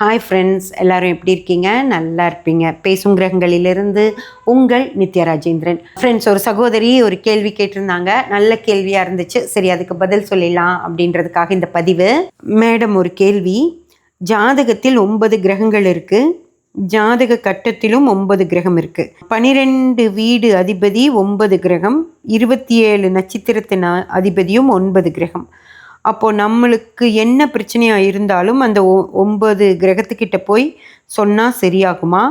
Hi friends எல்லாரும் எப்படி இருக்கீங்க? நல்லா இருப்பீங்க. பேசும் கிரகங்களிலிருந்து உங்கள் நித்யா ராஜேந்திரன். ஃப்ரெண்ட்ஸ் ஒரு சகோதரி ஒரு கேள்வி கேட்டிருந்தாங்க. நல்ல கேள்வியாக இருந்துச்சு. சரி அதுக்கு பதில் சொல்லிடலாம் அப்படின்றதுக்காக இந்த பதிவு. மேடம் ஒரு கேள்வி. ஜாதகத்தில் ஒன்பது கிரகங்கள் இருக்குது ஜாதக கட்டத்திலும் ஒன்பது கிரகம் இருக்குது பனிரெண்டு வீடு அதிபதி ஒன்பது கிரகம். இருபத்தி ஏழு நட்சத்திரத்தின் அதிபதியும் ஒன்பது கிரகம். அப்போது நம்மளுக்கு என்ன பிரச்சனையாக இருந்தாலும் அந்த ஒ- ஒன்பது கிரகத்துக்கிட்ட போய் சொன்னால் சரியாகுமா?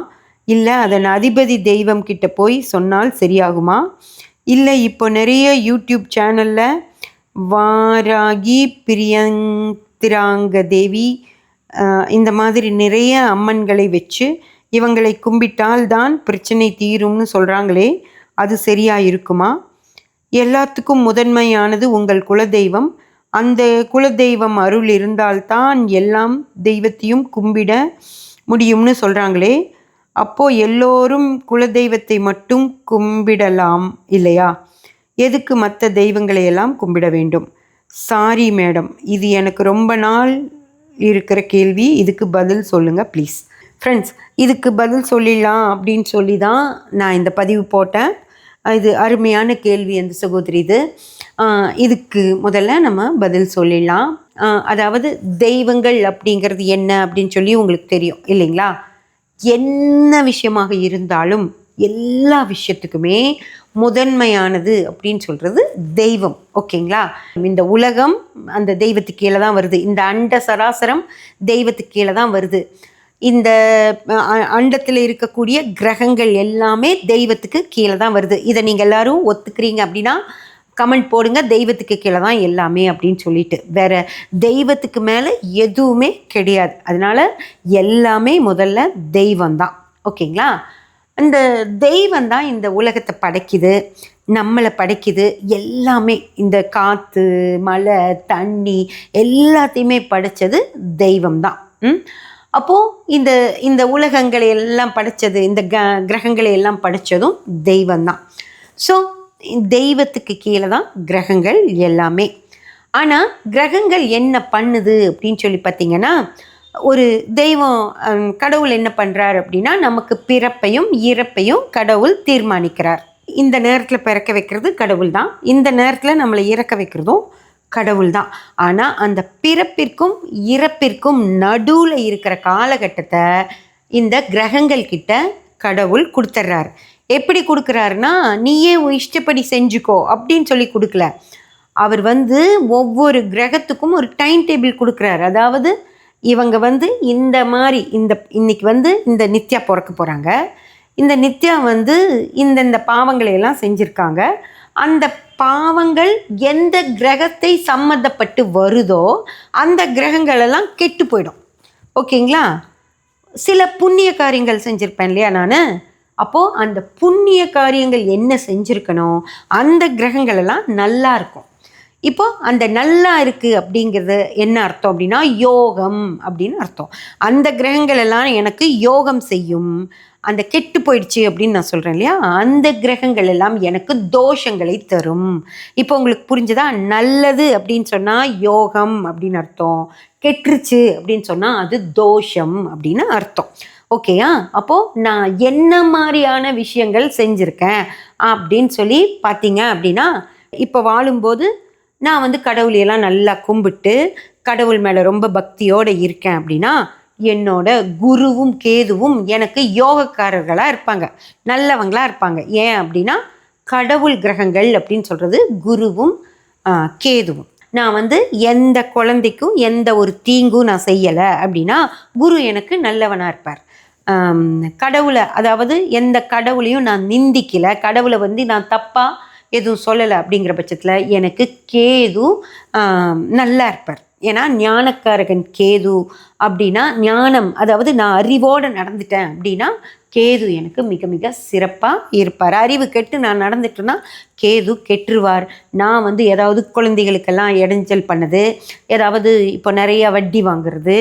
இல்லை அதன் அதிபதி தெய்வம் கிட்ட போய் சொன்னால் சரியாகுமா? இல்லை இப்போ நிறைய யூடியூப் சேனலில் வாராகி பிரியந்திராங்க தேவி இந்த மாதிரி நிறைய அம்மன்களை வச்சு இவங்களை கும்பிட்டால் தான் பிரச்சனை தீரும்னு சொல்கிறாங்களே அது சரியாக இருக்குமா? எல்லாத்துக்கும் முதன்மையானது உங்கள் குலதெய்வம். அந்த குலதெய்வம் அருள் இருந்தால்தான் எல்லாம் தெய்வத்தையும் கும்பிட முடியும்னு சொல்கிறாங்களே அப்போது எல்லோரும் குலதெய்வத்தை மட்டும் கும்பிடலாம் இல்லையா? எதுக்கு மற்ற தெய்வங்களை எல்லாம் கும்பிட வேண்டும்? சாரி மேடம் இது எனக்கு ரொம்ப நாள் இருக்கிற கேள்வி. இதுக்கு பதில் சொல்லுங்கள் ப்ளீஸ் ஃப்ரெண்ட்ஸ் இதுக்கு பதில் சொல்லிடலாம் அப்படின்னு சொல்லி தான் நான் இந்த பதிவு போட்டேன். இது அருமையான கேள்வி அந்த சகோதரி இது. இதுக்கு முதல்ல நம்ம பதில் சொல்லிடலாம். அதாவது தெய்வங்கள் அப்படிங்கிறது என்ன அப்படின்னு சொல்லி உங்களுக்கு தெரியும் இல்லைங்களா? என்ன விஷயமாக இருந்தாலும் எல்லா விஷயத்துக்குமே முதன்மையானது அப்படின்னு சொல்கிறது தெய்வம் ஓகேங்களா? இந்த உலகம் அந்த தெய்வத்துக்கு கீழே தான் வருது. இந்த அண்ட சராசரம் தெய்வத்துக்கு கீழே தான் வருது. இந்த அண்டத்தில் இருக்கக்கூடிய கிரகங்கள் எல்லாமே தெய்வத்துக்கு கீழே தான் வருது. இதை நீங்கள் எல்லாரும் ஒத்துக்கிறீங்க அப்படின்னா கமெண்ட் போடுங்க. தெய்வத்துக்கு கீழே தான் எல்லாமே அப்படின்னு சொல்லிட்டு. வேற தெய்வத்துக்கு மேலே எதுவுமே கிடையாது. அதனால எல்லாமே முதல்ல தெய்வம் தான். ஓகேங்களா? அந்த தெய்வம் தான் இந்த உலகத்தை படைக்குது நம்மளை படைக்குது. எல்லாமே இந்த காற்று மழை தண்ணி எல்லாத்தையுமே படைச்சது தெய்வம் தான். அப்போது இந்த இந்த உலகங்களை எல்லாம் படைச்சது இந்த க கிரகங்களை எல்லாம் படைச்சதும் தெய்வம் தான். ஸோ தெய்வத்துக்கு கீழே தான் கிரகங்கள் எல்லாமே. ஆனால் கிரகங்கள் என்ன பண்ணுது அப்படின்னு சொல்லி பார்த்தீங்கன்னா ஒரு தெய்வம் கடவுள் என்ன பண்ணுறார் அப்படின்னா நமக்கு பிறப்பையும் இறப்பையும் கடவுள் தீர்மானிக்கிறார். இந்த நேரத்தில் பிறக்க வைக்கிறது கடவுள் தான். இந்த நேரத்தில் நம்மளை இறக்க வைக்கிறதும் கடவுள் தான். ஆனால் அந்த பிறப்பிற்கும் இறப்பிற்கும் நடுவில் இருக்கிற காலகட்டத்தை இந்த கிரகங்கள் கிட்ட கடவுள் கொடுத்துட்றாரு எப்படி கொடுக்குறாருன்னா நீயே உன் இஷ்டப்படி செஞ்சுக்கோ அப்படின்னு சொல்லி கொடுக்கல. அவர் வந்து ஒவ்வொரு கிரகத்துக்கும் ஒரு டைம் டேபிள் கொடுக்குறாரு. அதாவது இவங்க வந்து இந்த மாதிரி இந்த இன்னைக்கு வந்து இந்த நித்யா பிறக்க போகிறாங்க இந்த நித்யா வந்து இந்தந்த பாவங்களை எல்லாம் செஞ்சுருக்காங்க. அந்த பாவங்கள் எந்த கிரகத்தை சம்மந்தப்பட்டு வருதோ அந்த கிரகங்களெல்லாம் கெட்டு போயிடும். ஓகேங்களா? சில புண்ணிய காரியங்கள் செஞ்சுருப்பேன் இல்லையா நான்? அப்போது அந்த புண்ணிய காரியங்கள் என்ன செஞ்சுருக்கணும் அந்த கிரகங்கள் எல்லாம் நல்லா இருக்கும். இப்போ அந்த நல்லா இருக்குது அப்படிங்கிறது என்ன அர்த்தம் அப்படின்னா யோகம் அப்படின்னு அர்த்தம். அந்த கிரகங்கள் எல்லாம் எனக்கு யோகம் செய்யும் அந்த கெட்டு போயிடுச்சு அப்படின்னு நான் சொல்கிறேன் இல்லையா? அந்த கிரகங்கள் எல்லாம் எனக்கு தோஷங்களை தரும். இப்போ உங்களுக்கு புரிஞ்சுதா? நல்லது அப்படின்னு சொன்னால் யோகம் அப்படின்னு அர்த்தம். கெட்டுருச்சு அப்படின்னு சொன்னால் அது தோஷம் அப்படின்னு அர்த்தம். ஓகேயா அப்போது நான் என்ன மாதிரியான விஷயங்கள் செஞ்சுருக்கேன் அப்படின்னு சொல்லி பார்த்தீங்க அப்படின்னா இப்போ வாழும்போது நான் வந்து கடவுளையெல்லாம் நல்லா கும்பிட்டு கடவுள் மேலே ரொம்ப பக்தியோடு இருக்கேன் அப்படின்னா என்னோட குருவும் கேதுவும் எனக்கு யோகக்காரர்களாக இருப்பாங்க. நல்லவங்களாக இருப்பாங்க. ஏன் அப்படின்னா கடவுள் கிரகங்கள் அப்படின்னு சொல்கிறது குருவும் கேதுவும். நான் வந்து எந்த குழந்தைக்கும் எந்த ஒரு தீங்கும் நான் செய்யலை அப்படின்னா குரு எனக்கு நல்லவனாக இருப்பார். கடவுளை அதாவது எந்த கடவுளையும் நான் நிந்திக்கலை கடவுளை வந்து நான் தப்பாக எதுவும் சொல்லலை அப்படிங்கிற பட்சத்தில் எனக்கு கேது நல்லா இருப்பார். ஏன்னா ஞானக்காரகன் கேது அப்படின்னா ஞானம் அதாவது நான் அறிவோடு நடந்துட்டேன் அப்படின்னா கேது எனக்கு மிக மிக சிறப்பாக இருப்பார். அறிவு கெட்டு நான் நடந்துட்டேன்னா கேது கெட்டுருவார் நான் வந்து ஏதாவது குழந்தைகளுக்கெல்லாம் இடைஞ்சல் பண்ணது ஏதாவது இப்போ நிறைய வட்டி வாங்குறது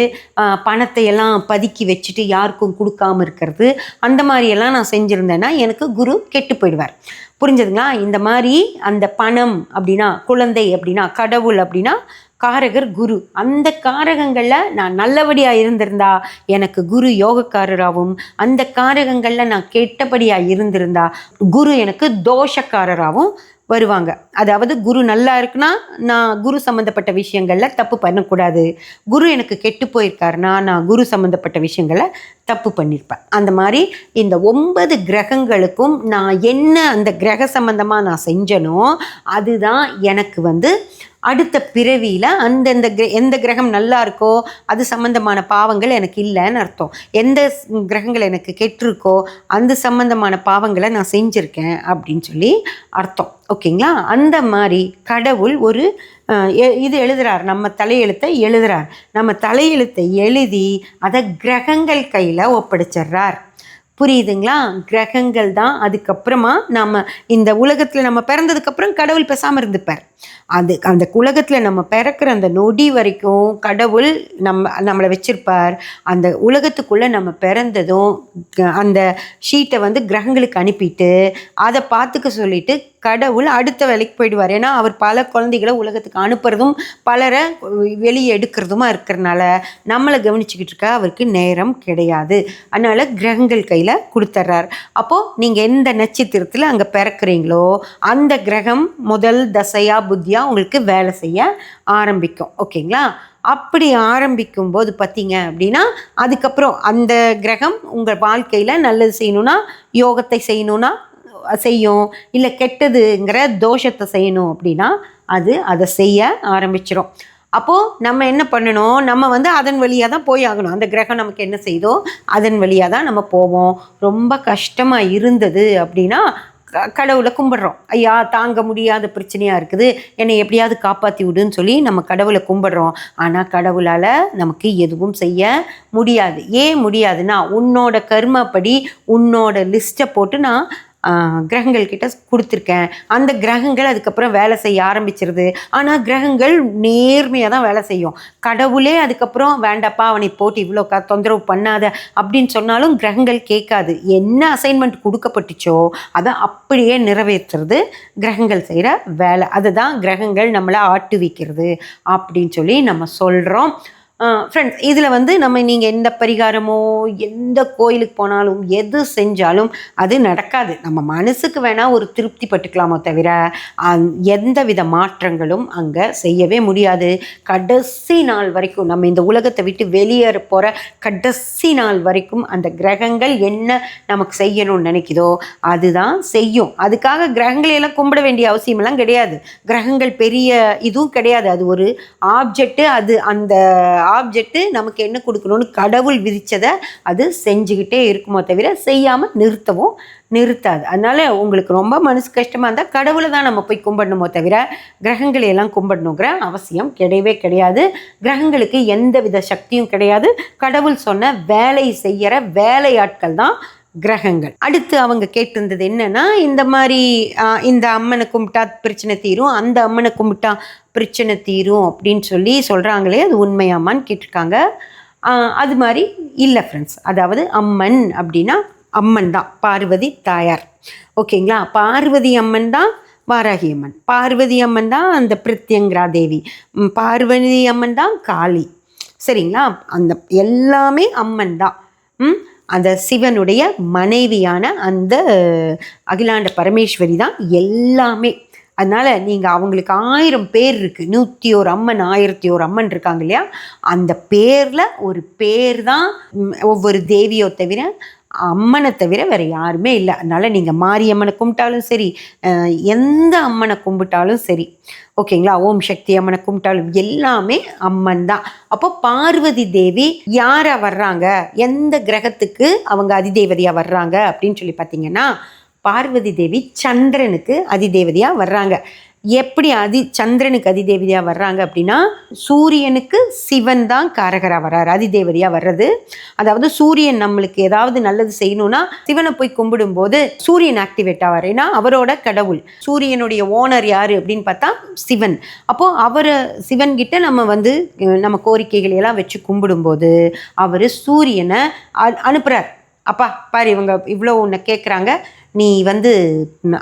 பணத்தை எல்லாம் பதுக்கி வச்சுட்டு யாருக்கும் கொடுக்காம இருக்கிறது அந்த மாதிரியெல்லாம் நான் செஞ்சுருந்தேன்னா எனக்கு குரு கெட்டு போயிடுவார். புரிஞ்சதுங்களா? இந்த மாதிரி அந்த பணம் அப்படின்னா குழந்தை அப்படின்னா கடவுள் அப்படின்னா காரகர் குரு. அந்த காரகங்களில் நான் நல்லபடியாக இருந்திருந்தா எனக்கு குரு யோகக்காரராகவும் அந்த காரகங்களில் நான் கெட்டபடியாக இருந்திருந்தா குரு எனக்கு தோஷக்காரராகவும் வருவாங்க. அதாவது குரு நல்லா இருக்குன்னா நான் குரு சம்மந்தப்பட்ட விஷயங்களில் தப்பு பண்ணக்கூடாது. குரு எனக்கு கெட்டு போயிருக்காருன்னா நான் குரு சம்மந்தப்பட்ட விஷயங்களை தப்பு பண்ணியிருப்பேன் அந்த மாதிரி இந்த ஒன்பது கிரகங்களுக்கும் நான் என்ன அந்த கிரக சம்மந்தமாக நான் செஞ்சனோ அதுதான் எனக்கு வந்து அடுத்த பிறவியில் அந்தந்த கிர எந்த கிரகம் நல்லா இருக்கோ அது சம்மந்தமான பாவங்கள் எனக்கு இல்லைன்னு அர்த்தம். எந்த கிரகங்கள் எனக்கு கெட்டிருக்கோ அந்த சம்மந்தமான பாவங்களை நான் செஞ்சுருக்கேன் அப்படின்னு சொல்லி அர்த்தம். ஓகேங்களா? அந்த மாதிரி கடவுள் ஒரு எ- இது எழுதுறார். நம்ம தலையெழுத்தை எழுதுறார். நம்ம தலையெழுத்தை எழுதி அதை கிரகங்கள் கையில் ஒப்படைச்சிடுறார். புரியுதுங்களா? கிரகங்கள் தான். அதுக்கப்புறமா நம்ம இந்த உலகத்தில் நம்ம பிறந்ததுக்கப்புறம் கடவுள் பேசாமல் இருந்துப்பார். அது அந்த உலகத்தில் நம்ம பிறக்கிற அந்த நொடி வரைக்கும் கடவுள் நம்ம நம்மளை வச்சிருப்பார். அந்த உலகத்துக்குள்ளே நம்ம பிறந்ததும் அந்த ஷீட்டை வந்து கிரகங்களுக்கு அனுப்பிட்டு அதை பார்த்துக்க சொல்லிட்டு கடவுள் அடுத்த வேலைக்கு போயிடுவார். ஏன்னா அவர் பல குழந்தைகளை உலகத்துக்கு அனுப்புறதும் பலரை வெளியே எடுக்கிறதுமா இருக்கிறனால நம்மளை கவனிச்சுக்கிட்டு இருக்க அவருக்கு நேரம் கிடையாது. அதனால் கிரகங்கள் கையில் கொடுத்துட்றார் அப்போது நீங்கள் எந்த நட்சத்திரத்தில் அங்கே பிறக்கிறீங்களோ அந்த கிரகம் முதல் தசையா புத்தியாக உங்களுக்கு வேலை செய்ய ஆரம்பிக்கும். ஓகேங்களா? அப்படி ஆரம்பிக்கும் போது பார்த்தீங்க அப்படின்னா அதுக்கப்புறம் அந்த கிரகம் உங்கள் வாழ்க்கையில் நல்லது செய்யணும்னா யோகத்தை செய்யணும்னா செய்யும். இல்லை கெட்டதுங்கிற தோஷத்தை செய்யணும் அப்படின்னா அது அதை செய்ய ஆரம்பிச்சிடும் அப்போது நம்ம என்ன பண்ணணும்? நம்ம வந்து அதன் வழியாக தான் போய் ஆகணும். அந்த கிரகம் நமக்கு என்ன செய்தோ அதன் வழியாக தான் நம்ம போவோம். ரொம்ப கஷ்டமாக இருந்தது அப்படின்னா க- கடவுளை கும்பிட்றோம். ஐயா தாங்க முடியாத பிரச்சனையாக இருக்குது. என்னை எப்படியாவது காப்பாற்றி விடுன்னு சொல்லி நம்ம கடவுளை கும்பிட்றோம். ஆனால் கடவுளால் நமக்கு எதுவும் செய்ய முடியாது. ஏன் முடியாதுன்னா உன்னோட கர்மப்படி உன்னோட லிஸ்ட்டை போட்டு நான் கிரகங்கள் கிட்ட கொடுத்துருக்கேன். அந்த கிரகங்கள் அதுக்கப்புறம் வேலை செய்ய ஆரம்பிச்சிருது. ஆனால் கிரகங்கள் நேர்மையாக தான் வேலை செய்யும். கடவுளே அதுக்கப்புறம் வேண்டாப்பா அவனை போட்டு இவ்வளோ க தொந்தரவு பண்ணாத அப்படின்னு சொன்னாலும் கிரகங்கள் கேட்காது. என்ன அசைன்மெண்ட் கொடுக்கப்பட்டுச்சோ அதை அப்படியே நிறைவேற்றுறது கிரகங்கள் செய்கிற வேலை. அதுதான் கிரகங்கள் நம்மளை ஆட்டு வைக்கிறது அப்படின்னு சொல்லி நம்ம சொல்கிறோம் ஃப்ரெண்ட்ஸ் இதில் வந்து நம்ம நீங்கள் எந்த பரிகாரமோ எந்த கோயிலுக்கு போனாலும் எது செஞ்சாலும் அது நடக்காது. நம்ம மனசுக்கு வேணால் ஒரு திருப்தி பட்டுக்கலாமோ தவிர அந்- எந்த வித மாற்றங்களும் அங்கே செய்யவே முடியாது. கடைசி நாள் வரைக்கும் நம்ம இந்த உலகத்தை விட்டு வெளியேற போகிற கடைசி நாள் வரைக்கும் அந்த கிரகங்கள் என்ன நமக்கு செய்யணும்னு நினைக்குதோ அதுதான் செய்யும். அதுக்காக கிரகங்களையெல்லாம் கும்பிட வேண்டிய அவசியமெல்லாம் கிடையாது. கிரகங்கள் பெரிய இதுவும் கிடையாது. அது ஒரு ஆப்ஜெக்ட்டு அது அந்த ஆப்ஜெக்ட்டு நமக்கு என்ன கொடுக்கணும்னு கடவுள் விதித்ததை அது செஞ்சுக்கிட்டே இருக்குமோ தவிர செய்யாமல் நிறுத்தவும் நிறுத்தாது. அதனால் உங்களுக்கு ரொம்ப மனசு கஷ்டமாக இருந்தால் கடவுளை தான் நம்ம போய் கும்பிடணுமோ தவிர கிரகங்களை எல்லாம் கும்பிடணுங்கிற அவசியம் கிடையவே கிடையாது. கிரகங்களுக்கு எந்த வித சக்தியும் கிடையாது. கடவுள் சொன்ன வேலை செய்கிற வேலையாட்கள் தான் கிரகங்கள். அடுத்து அவங்க கேட்டிருந்தது என்னன்னா இந்த மாதிரி இந்த அம்மனை கும்பிட்டா பிரச்சனை தீரும் அந்த அம்மனை கும்பிட்டா பிரச்சனை தீரும் அப்படின்னு சொல்லி சொல்கிறாங்களே அது உண்மையாமான்னு கேட்டிருக்காங்க. அது மாதிரி இல்லை ஃப்ரெண்ட்ஸ் அதாவது அம்மன் அப்படின்னா அம்மன் தான் பார்வதி தாயார். ஓகேங்களா? பார்வதி அம்மன் தான் வாராகி அம்மன். பார்வதி அம்மன் தான் அந்த பிரித்யங்கரா தேவி. பார்வதி அம்மன் தான் காளி. சரிங்களா? அந்த எல்லாமே அம்மன் தான். ம் அந்த சிவனுடைய மனைவியான அந்த அகிலாண்ட பரமேஸ்வரி தான் எல்லாமே. அதனால் நீங்கள் அவங்களுக்கு ஆயிரம் பேர் இருக்குது நூற்றி ஒரு அம்மன் ஆயிரத்தி ஒரு அம்மன் இருக்காங்க இல்லையா? அந்த பேரில் ஒரு பேர் தான் ஒவ்வொரு தேவியோ தவிர அம்மனை தவிர வேறு யாருமே இல்லை. அதனால் நீங்கள் மாரியம்மனை கும்பிட்டாலும் சரி எந்த அம்மனை கும்பிட்டாலும் சரி. ஓகேங்களா? ஓம் சக்தி அம்மனை கும்பிட்டாலும் எல்லாமே அம்மன் தான். அப்போ பார்வதி தேவி யாரா வர்றாங்க? எந்த கிரகத்துக்கு அவங்க அதிதேவதையா வர்றாங்க? அப்படின்னு சொல்லி பார்த்தீங்கன்னா பார்வதி தேவி சந்திரனுக்கு அதிதேவதையா வர்றாங்க. எப்படி அதி சந்திரனுக்கு அதிதேவதையாக வர்றாங்க அப்படின்னா சூரியனுக்கு சிவன் தான் காரகராக வர்றாரு அதிதேவதையாக வர்றது. அதாவது சூரியன் நம்மளுக்கு ஏதாவது நல்லது செய்யணும்னா சிவனை போய் கும்பிடும்போது சூரியன் ஆக்டிவேட் ஆவார். ஏன்னா அவரோட கடவுள். சூரியனுடைய ஓனர் யார் அப்படின்னு பார்த்தா சிவன். அப்போது அவரை சிவன்கிட்ட நம்ம வந்து நம்ம கோரிக்கைகளை எல்லாம் வச்சு கும்பிடும்போது அவர் சூரியனை அ- அப்பா பாரு இவங்க இவ்வளோ ஒன்று கேட்குறாங்க நீ வந்து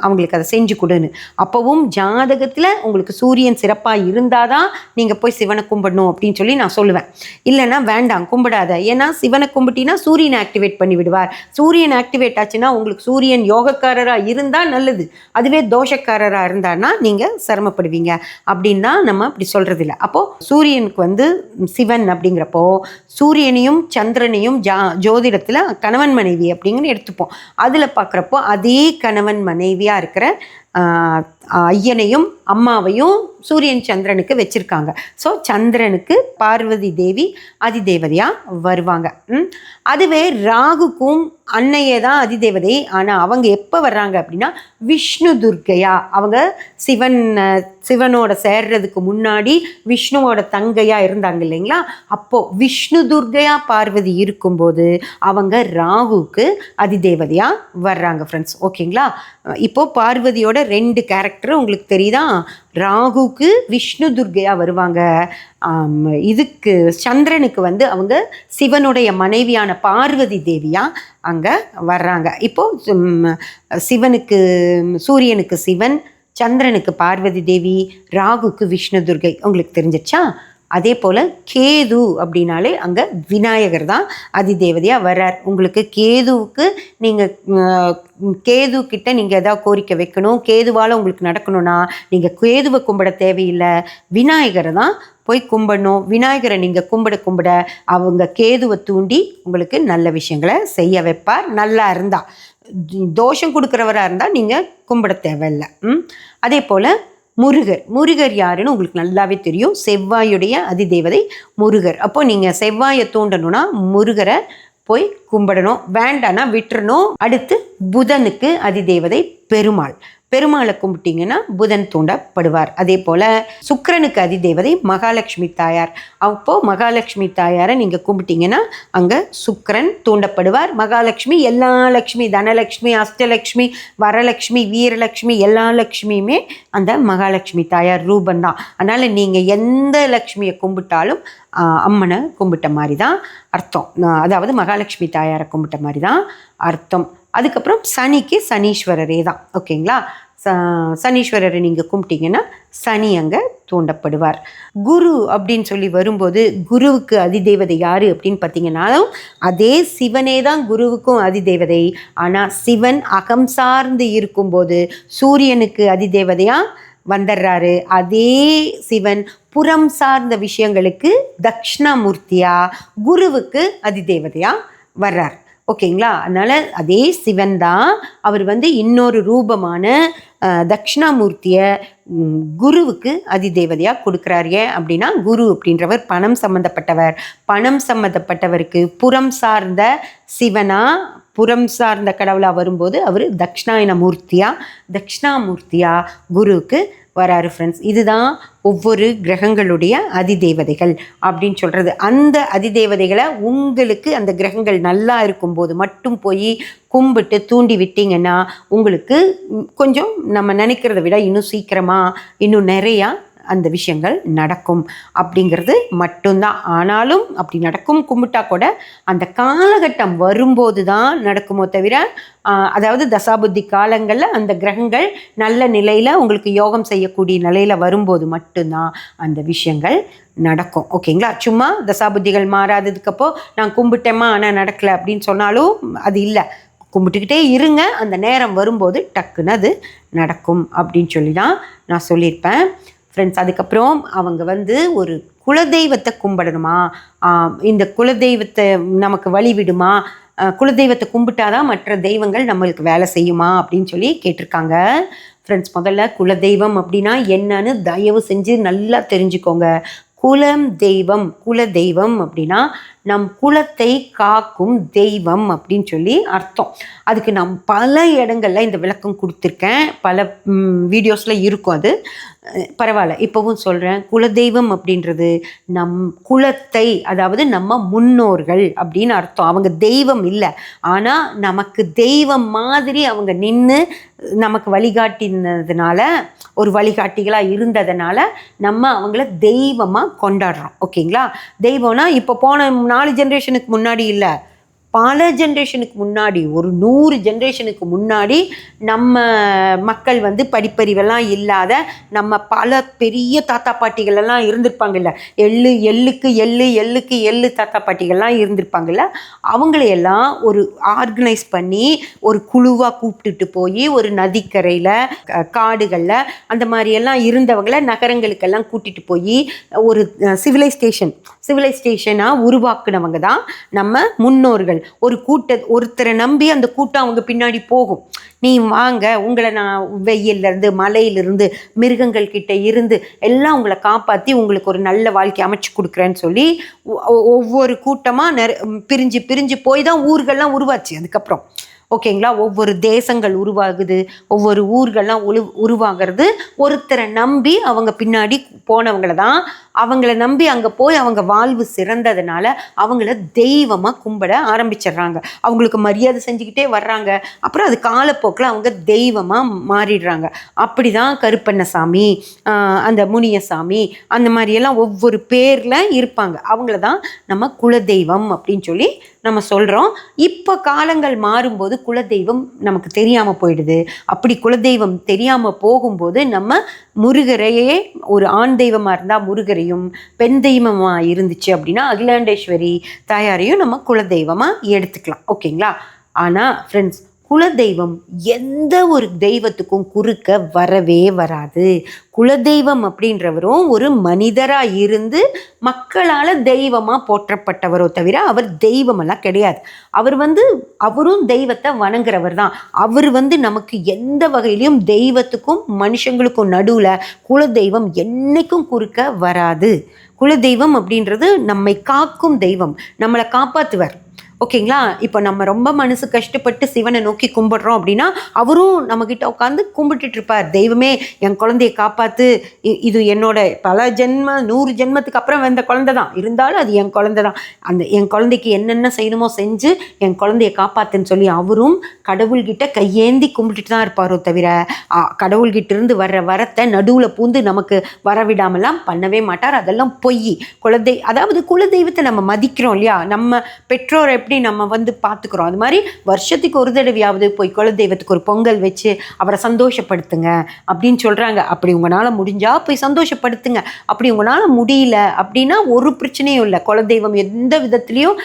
அவங்களுக்கு அதை செஞ்சு கொடுன்னு. அப்போவும் ஜாதகத்தில் உங்களுக்கு சூரியன் சிறப்பாக இருந்தால் தான் நீங்கள் போய் சிவனை கும்பிடணும் அப்படின்னு சொல்லி நான் சொல்லுவேன். இல்லைன்னா வேண்டாம் கும்பிடாத. ஏன்னா சிவனை கும்பிட்டினா சூரியனை ஆக்டிவேட் பண்ணி விடுவார் சூரியன் ஆக்டிவேட் ஆச்சுன்னா உங்களுக்கு சூரியன் யோகக்காரராக இருந்தால் நல்லது. அதுவே தோஷக்காரராக இருந்தான்னா நீங்கள் சிரமப்படுவீங்க. அப்படின்னா நம்ம அப்படி சொல்கிறது இல்லை அப்போது சூரியனுக்கு வந்து சிவன் அப்படிங்கிறப்போ சூரியனையும் சந்திரனையும் ஜா ஜோதிடத்தில் கணவன் மனைவி அப்படிங்கன்னு எடுத்துப்போம். அதில் பார்க்குறப்போ அது கணவன் மனைவியாக இருக்கிற ஐயனையும் அம்மாவையும் சூரியன் சந்திரனுக்கு வச்சுருக்காங்க. ஸோ சந்திரனுக்கு பார்வதி தேவி அதிதேவதையாக வருவாங்க. ம். அதுவே ராகுக்கும் அன்னையே தான் அதிதேவதை. ஆனால் அவங்க எப்போ வர்றாங்க அப்படின்னா விஷ்ணு துர்க்கையா அவங்க சிவன் சிவனோட சேர்றதுக்கு முன்னாடி விஷ்ணுவோட தங்கையா இருந்தாங்க இல்லைங்களா? அப்போது விஷ்ணு துர்க்கையா பார்வதி இருக்கும்போது அவங்க ராகுக்கு அதிதேவதையாக வர்றாங்க ஃப்ரெண்ட்ஸ் ஓகேங்களா இப்போது பார்வதியோட ரெண்டு கேரக்டர் உங்களுக்கு தெரியுதா? ராகுக்கு விஷ்ணு துர்கையாக வருவாங்க. இதுக்கு சந்திரனுக்கு வந்து அவங்க சிவனுடைய மனைவியான பார்வதி தேவியாக அங்கே வர்றாங்க. இப்போ சிவனுக்கு சூரியனுக்கு சிவன் சந்திரனுக்கு பார்வதி தேவி ராகுக்கு விஷ்ணு துர்கை. உங்களுக்கு தெரிஞ்சிச்சா அதே போல் கேது அப்படின்னாலே அங்கே விநாயகர் தான் அதிதேவதையாக வர்றார். உங்களுக்கு கேதுவுக்கு நீங்கள் கேது கிட்ட நீங்கள் எதாவது கோரிக்கை வைக்கணும் கேதுவால் உங்களுக்கு நடக்கணும்னா நீங்கள் கேதுவை கும்பிட தேவையில்லை. விநாயகரை தான் போய் கும்பிடணும். விநாயகரை நீங்கள் கும்பிட கும்பிட அவங்க கேதுவை தூண்டி உங்களுக்கு நல்ல விஷயங்களை செய்ய வைப்பார். நல்லா இருந்தால் தோஷம் கொடுக்குறவராக இருந்தால் நீங்கள் கும்பிட தேவையில்லை. ம்? அதே போல் முருகர். முருகர் யாருன்னு உங்களுக்கு நல்லாவே தெரியும். செவ்வாயுடைய அதிதேவதை முருகர். அப்போ நீங்கள் செவ்வாயை தூண்டணும்னா முருகரை போய் கும்பிடணும். வேண்டான்னா விட்டுறணும். அடுத்து புதனுக்கு அதிதேவதை பெருமாள். பெருமாளை கும்பிட்டீங்கன்னா புதன் தூண்டப்படுவார். அதே போல் சுக்கிரனுக்கு அதிதேவதை மகாலட்சுமி தாயார். அப்போ மகாலட்சுமி தாயாரை நீங்கள் கும்பிட்டீங்கன்னா அங்கே சுக்கரன் தூண்டப்படுவார். மகாலட்சுமி எல்லா லக்ஷ்மி தனலக்ஷ்மி அஷ்டலக்ஷ்மி வரலக்ஷ்மி வீரலக்ஷ்மி எல்லா லக்ஷ்மியுமே அந்த மகாலட்சுமி தாயார் ரூபந்தான் அதனால் நீங்கள் எந்த லக்ஷ்மியை கும்பிட்டாலும் அம்மனை கும்பிட்ட மாதிரி தான் அர்த்தம். நான் அதாவது மகாலட்சுமி தாயாரை கும்பிட்ட மாதிரி தான் அர்த்தம். அதுக்கப்புறம் சனிக்கு சனீஸ்வரரே தான். ஓகேங்களா? ச சனீஸ்வரரை நீங்கள் கும்பிட்டீங்கன்னா சனி அங்கே தூண்டப்படுவார். குரு அப்படின்னு சொல்லி வரும்போது குருவுக்கு அதிதேவதை யார் அப்படின்னு பார்த்தீங்கன்னாலும் அதே சிவனே தான் குருவுக்கும் அதிதேவதை. ஆனால் சிவன் அகம் சார்ந்து இருக்கும்போது சூரியனுக்கு அதிதேவதையாக வந்துடுறாரு அதே சிவன் புறம் சார்ந்த விஷயங்களுக்கு தக்ஷணாமூர்த்தியாக குருவுக்கு அதிதேவதையாக வர்றார். ஓகேங்களா? அதனால் அதே சிவன் தான் அவர் வந்து இன்னொரு ரூபமான அஹ், தக்ஷணாமூர்த்தியை குருவுக்கு அதிதேவதையாக கொடுக்குறாரு. ஏன் அப்படின்னா குரு அப்படின்றவர் பணம் சம்மந்தப்பட்டவர் பணம் சம்மந்தப்பட்டவருக்கு புறம் சார்ந்த சிவனா புறம் சார்ந்த கடவுளாக வரும்போது அவர் தக்ஷணாயன மூர்த்தியாக தக்ஷணாமூர்த்தியா குருவுக்கு வராரு ஃப்ரெண்ட்ஸ் இதுதான் ஒவ்வொரு கிரகங்களுடைய அதிதேவதைகள் அப்படின்னு சொல்கிறது அந்த அதிதேவதைகளை உங்களுக்கு அந்த கிரகங்கள் நல்லா இருக்கும்போது மட்டும் போய் கும்பிட்டு தூண்டி விட்டீங்கன்னா உங்களுக்கு கொஞ்சம் நம்ம நினைக்கிறத விட இன்னும் சீக்கிரமாக இன்னும் நிறையா அந்த விஷயங்கள் நடக்கும். அப்படிங்கிறது மட்டும்தான். ஆனாலும் அப்படி நடக்கும் கும்பிட்டா கூட அந்த காலகட்டம் வரும்போது தான் நடக்குமோ தவிர அதாவது தசாபுத்தி காலங்களில் அந்த கிரகங்கள் நல்ல நிலையில் உங்களுக்கு யோகம் செய்யக்கூடிய நிலையில் வரும்போது மட்டும்தான் அந்த விஷயங்கள் நடக்கும். ஓகேங்களா? சும்மா தசாபுத்திகள் மாறாததுக்கப்போ நான் கும்பிட்டேம்மா ஆனால் நடக்கலை அப்படின்னு சொன்னாலும் அது இல்லை. கும்பிட்டுக்கிட்டே இருங்க. அந்த நேரம் வரும்போது டக்குன்னு அது நடக்கும் அப்படின்னு சொல்லி தான் நான் சொல்லியிருப்பேன். ஃப்ரெண்ட்ஸ் அதுக்கப்புறம் அவங்க வந்து ஒரு குலதெய்வத்தை கும்பிடணுமா? இந்த குலதெய்வத்தை நமக்கு வழி விடுமா? குலதெய்வத்தை கும்பிட்டாதான் மற்ற தெய்வங்கள் நம்மளுக்கு வேலை செய்யுமா? அப்படின்னு சொல்லி கேட்டிருக்காங்க. ஃப்ரெண்ட்ஸ் முதல்ல குலதெய்வம் அப்படின்னா என்னன்னு தயவு செஞ்சு நல்லா தெரிஞ்சுக்கோங்க. குலம் தெய்வம் குல தெய்வம் அப்படின்னா நம் குலத்தை காக்கும் தெய்வம் அப்படின்னு சொல்லி அர்த்தம். அதுக்கு நான் பல இடங்களில் இந்த விளக்கம் கொடுத்துருக்கேன். பல வீடியோஸில் இருக்கும் அது. பரவாயில்ல இப்போவும் சொல்கிறேன் குலதெய்வம் அப்படின்றது நம் குலத்தை அதாவது நம்ம முன்னோர்கள் அப்படின்னு அர்த்தம். அவங்க தெய்வம் இல்லை. ஆனால் நமக்கு தெய்வம் மாதிரி அவங்க நின்று நமக்கு வழிகாட்டினதுனால ஒரு வழிகாட்டிகளாக இருந்ததுனால நம்ம அவங்கள தெய்வமாக கொண்டாடுறோம். ஓகேங்களா? தெய்வம்னா இப்போ போன நாலு ஜென்ரேஷனுக்கு முன்னாடி இல்லை. பல ஜென்ரேஷனுக்கு முன்னாடி ஒரு நூறு ஜென்ரேஷனுக்கு முன்னாடி நம்ம மக்கள் வந்து படிப்பறிவெல்லாம் இல்லாத நம்ம பல பெரிய தாத்தா பாட்டிகளெல்லாம் இருந்திருப்பாங்கல்ல. எள்ளு எள்ளுக்கு எள்ளு எள்ளுக்கு எள்ளு தாத்தா பாட்டிகள்லாம் இருந்திருப்பாங்கல்ல. அவங்களையெல்லாம் ஒரு ஆர்கனைஸ் பண்ணி ஒரு குழுவாக கூப்பிட்டுட்டு போய் ஒரு நதிக்கரையில் காடுகளில் அந்த மாதிரியெல்லாம் இருந்தவங்கள நகரங்களுக்கெல்லாம் கூட்டிகிட்டு போய் ஒரு சிவிலைசேஷன் சிவிலைசேஷனாக உருவாக்குனவங்க தான் நம்ம முன்னோர்கள். ஒரு கூட்ட ஒருத்தரை நம்பி அந்த கூட்டம் அவங்க பின்னாடி போகும். நீ வாங்க உங்களை நான் வெயிலிருந்து மலையிலிருந்து மிருகங்கள் கிட்ட இருந்து எல்லாம் உங்களை காப்பாற்றி உங்களுக்கு ஒரு நல்ல வாழ்க்கை அமைச்சு கொடுக்குறேன்னு சொல்லி ஒ- ஒவ்வொரு கூட்டமாக நிற பிரிஞ்சு பிரிஞ்சு போய் தான் ஊர்கள்லாம் உருவாச்சு அதுக்கப்புறம். ஓகேங்களா? ஒவ்வொரு தேசங்கள் உருவாகுது ஒவ்வொரு ஊர்கள்லாம் உரு உருவாகிறது. ஒருத்தரை நம்பி அவங்க பின்னாடி போனவங்கள தான் அவங்கள நம்பி அங்கே போய் அவங்க வாழ்வு சிறந்ததுனால அவங்கள தெய்வமாக கும்பிட ஆரம்பிச்சிடுறாங்க. அவங்களுக்கு மரியாதை செஞ்சுக்கிட்டே வர்றாங்க. அப்புறம் அது காலப்போக்கில் அவங்க தெய்வமாக மாறிடுறாங்க. அப்படி தான் கருப்பண்ணசாமி அந்த முனியசாமி அந்த மாதிரியெல்லாம் ஒவ்வொரு பேரில் இருப்பாங்க. அவங்கள தான் நம்ம குலதெய்வம் அப்படின்னு சொல்லி நம்ம சொல்கிறோம் இப்போ காலங்கள் மாறும்போது குலதெய்வம் நமக்கு தெரியாமல் போயிடுது. அப்படி குலதெய்வம் தெரியாமல் போகும்போது நம்ம முருகரையே ஒரு ஆண் தெய்வமாக இருந்தால் முருகரையும் பெண் தெய்வமாக இருந்துச்சு அப்படின்னா அகிலாண்டேஸ்வரி தாயாரையும் நம்ம குலதெய்வமாக எடுத்துக்கலாம். ஓகேங்களா? ஆனால் ஃப்ரெண்ட்ஸ் குலதெய்வம் எந்த ஒரு தெய்வத்துக்கும் குறுக்க வரவே வராது. குலதெய்வம் அப்படின்றவரும் ஒரு மனிதராக இருந்து மக்களால் தெய்வமாக போற்றப்பட்டவரோ தவிர அவர் தெய்வமெல்லாம் கிடையாது. அவர் வந்து அவரும் தெய்வத்தை வணங்குறவர் தான். அவர் வந்து நமக்கு எந்த வகையிலையும் தெய்வத்துக்கும் மனுஷங்களுக்கும் நடுவில் குலதெய்வம் என்னைக்கும் குறுக்க வராது. குலதெய்வம் அப்படின்றது நம்மை காக்கும் தெய்வம். நம்மளை காப்பாற்றுவர் ஓகேங்களா? இப்போ நம்ம ரொம்ப மனசு கஷ்டப்பட்டு சிவனை நோக்கி கும்பிடுறோம் அப்படின்னா அவரும் நம்மக்கிட்ட உட்காந்து கும்பிட்டுட்டு இருப்பார். தெய்வமே என் குழந்தைய காப்பாற்று இது என்னோட பல ஜென்ம நூறு ஜென்மத்துக்கு அப்புறம் வந்த குழந்தை தான். இருந்தாலும் அது என் குழந்தை தான். அந்த என் குழந்தைக்கு என்னென்ன செய்யணுமோ செஞ்சு என் குழந்தைய காப்பாத்துன்னு சொல்லி அவரும் கடவுள்கிட்ட கையேந்தி கும்பிட்டுட்டு தான் இருப்பாரோ தவிர ஆ, கடவுள்கிட்ட இருந்து வர்ற வரத்தை நடுவில் பூந்து நமக்கு வரவிடாமலாம் பண்ணவே மாட்டார். அதெல்லாம் பொய். குலதெய் அதாவது குலதெய்வத்தை நம்ம மதிக்கிறோம் இல்லையா? நம்ம பெற்றோரை எப்படி நம்ம வந்து பார்த்துக்குறோம்? அது மாதிரி வருஷத்துக்கு ஒரு தடவையாவது போய் குலதெய்வத்துக்கு ஒரு பொங்கல் வச்சு அவரை சந்தோஷப்படுத்துங்க. அப்படின்னு சொல்கிறாங்க அப்படி உங்களால் முடிஞ்சால் போய் சந்தோஷப்படுத்துங்க. அப்படி உங்களால் முடியல அப்படின்னா ஒரு பிரச்சனையும் இல்லை. குலதெய்வம் எந்த விதத்துலேயும்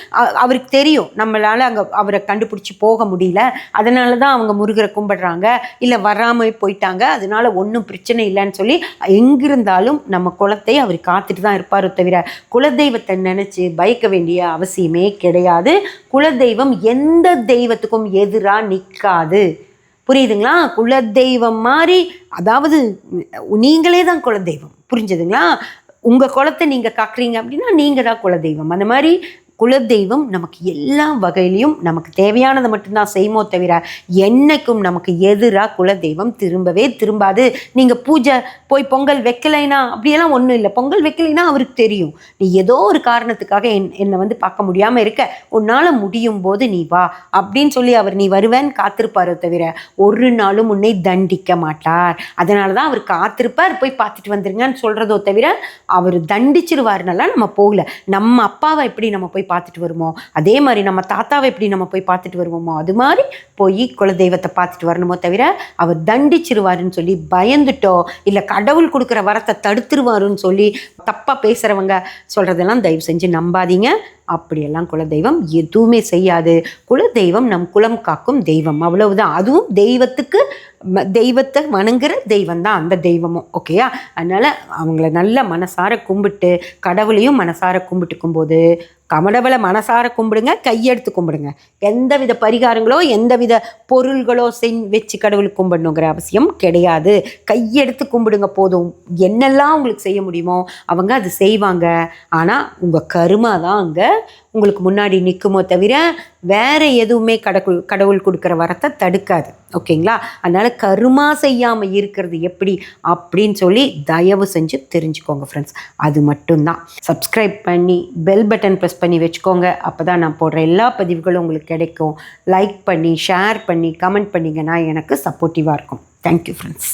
அவருக்கு தெரியும். நம்மளால் அங்கே அவரை கண்டுபிடிச்சி போக முடியல. அதனால தான் அவங்க முருகரை கும்பிடுறாங்க. இல்லை வராமல் போயிட்டாங்க. அதனால ஒன்றும் பிரச்சனை இல்லைன்னு சொல்லி எங்கிருந்தாலும் நம்ம குலத்தை அவர் காத்துட்டு தான் இருப்பாரோ தவிர குலதெய்வத்தை நினச்சி பயக்க வேண்டிய அவசியமே கிடையாது. குலதெய்வம் எந்த தெய்வத்துக்கும் எதிராக நிற்காது புரியுதுங்களா? குலதெய்வம் மாதிரி அதாவது நீங்களே தான் குலதெய்வம். புரிஞ்சுதுங்களா? உங்கள் குலத்தை நீங்கள் காக்குறீங்க அப்படின்னா நீங்கள் தான் குலதெய்வம். அந்த மாதிரி குலதெய்வம் நமக்கு எல்லா வகையிலையும் நமக்கு தேவையானதை மட்டும்தான் செய்யுமோ தவிர என்னைக்கும் நமக்கு எதிராக குலதெய்வம் திரும்பவே திரும்பாது. நீங்கள் பூஜை போய் பொங்கல் வைக்கலைனா அப்படியெல்லாம் ஒன்றும் இல்லை. பொங்கல் வைக்கலைன்னா அவருக்கு தெரியும். நீ ஏதோ ஒரு காரணத்துக்காக என் என்னை வந்து பார்க்க முடியாமல் இருக்க. உன்னால் முடியும் போது நீ வா அப்படின்னு சொல்லி அவர் நீ வருவேன்னு காத்திருப்பாரோ தவிர ஒரு நாளும் உன்னை தண்டிக்க மாட்டார். அதனால தான் அவர் காத்திருப்பார். போய் பார்த்துட்டு வந்துருங்கன்னு சொல்கிறதோ தவிர அவர் தண்டிச்சிருவாருனால நம்ம போகல. நம்ம அப்பாவை எப்படி நம்ம போய் பார்த்துட்டு வருமோ? அதே மாதிரி நம்ம தாத்தாவை எப்படி நம்ம போய் பார்த்துட்டு வருவோமோ? அது மாதிரி போய் குலதெய்வத்தை பார்த்துட்டு வரணுமோ தவிர அவர் தண்டிச்சிருவாருன்னு சொல்லி பயந்துட்டோ இல்லை கடவுள் கொடுக்குற வரத்தை தடுத்துருவாருன்னு சொல்லி தப்பாக பேசுகிறவங்க சொல்கிறதெல்லாம் தயவு செஞ்சு நம்பாதீங்க. அப்படியெல்லாம் குலதெய்வம் எதுவுமே செய்யாது. குலதெய்வம் நம் குலம் காக்கும் தெய்வம். அவ்வளவுதான். அதுவும் தெய்வத்துக்கு தெய்வத்தை வணங்குற தெய்வம் தான் அந்த தெய்வமும் ஓகேயா அதனால் அவங்கள நல்ல மனசார கும்பிட்டு கடவுளையும் மனசார கும்பிட்டுக்கும் போது கமடவளை மனசார கும்பிடுங்க கையெடுத்து கும்பிடுங்க. எந்தவித பரிகாரங்களோ எந்தவித பொருள்களோ செஞ் வச்சு கடவுளுக்கு கும்பிடணுங்கிற அவசியம் கிடையாது. கையெடுத்து கும்பிடுங்க போதும். என்னெல்லாம் உங்களுக்கு செய்ய முடியுமோ அவங்க அது செய்வாங்க. ஆனால் உங்கள் கருமா தான் அங்கே உங்களுக்கு முன்னாடி நிற்குமோ தவிர வேறு எதுவுமே கடவுள் கடவுள் கொடுக்குற வரத்தை தடுக்காது. ஓகேங்களா? அதனால் கருமா செய்யாமல் இருக்கிறது எப்படி? அப்படின்னு சொல்லி தயவு செஞ்சு தெரிஞ்சுக்கோங்க ஃப்ரெண்ட்ஸ் அது மட்டும்தான். சப்ஸ்கிரைப் பண்ணி பெல் பட்டன் ப்ரெஸ் பண்ணி வச்சுக்கோங்க. அப்போ தான் நான் போடுற எல்லா பதிவுகளும் உங்களுக்கு கிடைக்கும். லைக் பண்ணி ஷேர் பண்ணி கமெண்ட் பண்ணிங்கன்னா எனக்கு சப்போர்ட்டிவாக இருக்கும். Thank you friends